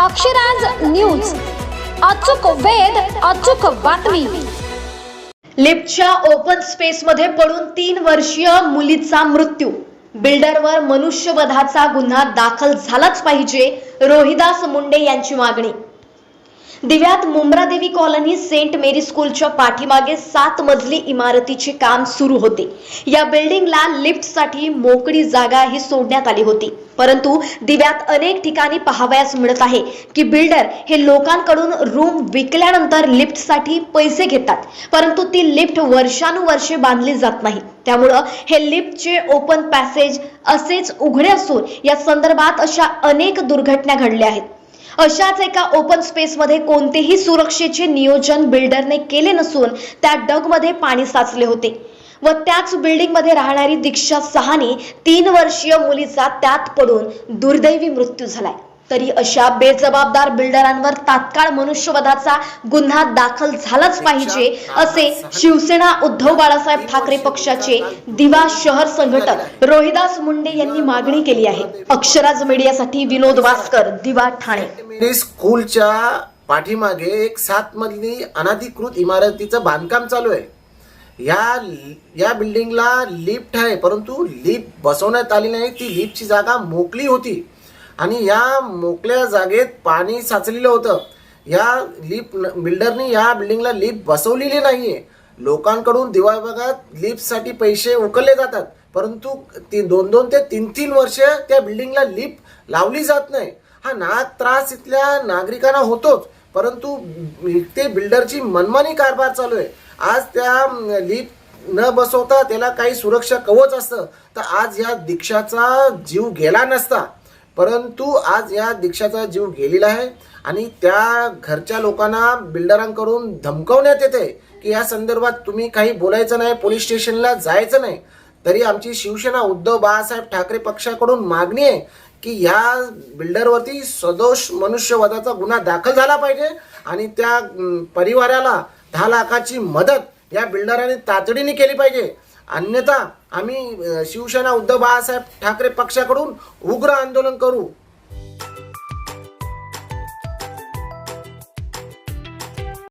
Akshraj news. अचूक वेध अचूक बातमी. लिफ्टच्या ओपन स्पेसमध्ये पडून तीन वर्षीय मुलीचा मृत्यू. बिल्डरवर मनुष्यवधाचा गुन्हा दाखल झालाच पाहिजे रोहिदास मुंडे यांची मागणी. दिव्यात मुंब्रादेवी कॉलनी सेंट मेरी स्कूलच्या पाठीमागे सात मजली इमारतीचे काम सुरू होते. या बिल्डिंगला लिफ्टसाठी मोकळी जागा ही सोडण्यात आली होती. परंतु दिव्यात अनेक ठिकाणी पाहावयास मिळत आहे की बिल्डर हे लोकांकडून रूम विकल्यानंतर लिफ्टसाठी पैसे घेतात. परंतु ती लिफ्ट वर्षानुवर्षे बांधली जात नाही. त्यामुळं हे लिफ्टचे ओपन पॅसेज असेच उघडे असून या संदर्भात अशा अनेक दुर्घटना घडल्या आहेत. अशाच एका ओपन स्पेसमध्ये कोणतेही सुरक्षेचे नियोजन बिल्डरने केले नसून त्या डगमध्ये पाणी साचले होते. व त्याच बिल्डिंगमध्ये राहणारी दीक्षा सहानी तीन वर्षीय मुलीचा त्यात पडून दुर्दैवी मृत्यू झालाय. तरी अशा बेजबाबदार बिल्डरांवर तात्काळ मनुष्यवधाचा गुन्हा दाखल झालाच पाहिजे असे शिवसेना उद्धव बाळासाहेब ठाकरे पक्षाचे दिवा शहर संघटक रोहिदास मुंडे यांनी मागणी केली आहे. अक्षराज मीडियासाठी विनोद वासकर दिवा ठाणे. स्कूलच्या पाठीमागे एक सात मजली अनधिकृत इमारतीचं बांधकाम चालू आहे. या या बिल्डिंगला लिफ्ट आहे परंतु लिफ्ट बसवण्यात आली नाही. ती लिफ्टची जागा मोकळी होती. आणि या मोकळ्या जागेत पाणी साचलेलं होतं. या लिप बिल्डरनी या बिल्डिंगला लिप बसवलेली नाहीये. लोकांकडून दिवा विभागात लिफ्टसाठी पैसे उकलले जातात. परंतु ती दोन दोन ते तीन तीन वर्ष त्या बिल्डिंगला लिप लावली जात नाही. हा नाग त्रास इथल्या नागरिकांना होतोच. परंतु ते बिल्डरची मनमानी कारभार चालू आहे. आज त्या लिप न बसवता त्याला काही सुरक्षा कवच असतं. तर आज या दीक्षाचा जीव गेला नसता. परंतु आज या दीक्षाचा जीव गेलेला आहे आणि त्या घरच्या लोकांना बिल्डरांकडून धमकवण्यात येते की या संदर्भात तुम्ही काही बोलायचं नाही पोलीस स्टेशनला जायचं नाही. तरी आमची शिवसेना उद्धव बाळासाहेब ठाकरे पक्षाकडून मागणी आहे की ह्या बिल्डरवरती सदोष मनुष्यवधाचा गुन्हा दाखल झाला पाहिजे आणि त्या परिवाराला दहा लाखाची मदत या बिल्डरांनी तातडीने केली पाहिजे. अन्यथा आम्ही शिवसेना उद्धव बाळासाहेब ठाकरे पक्षाकडून उग्र आंदोलन करू.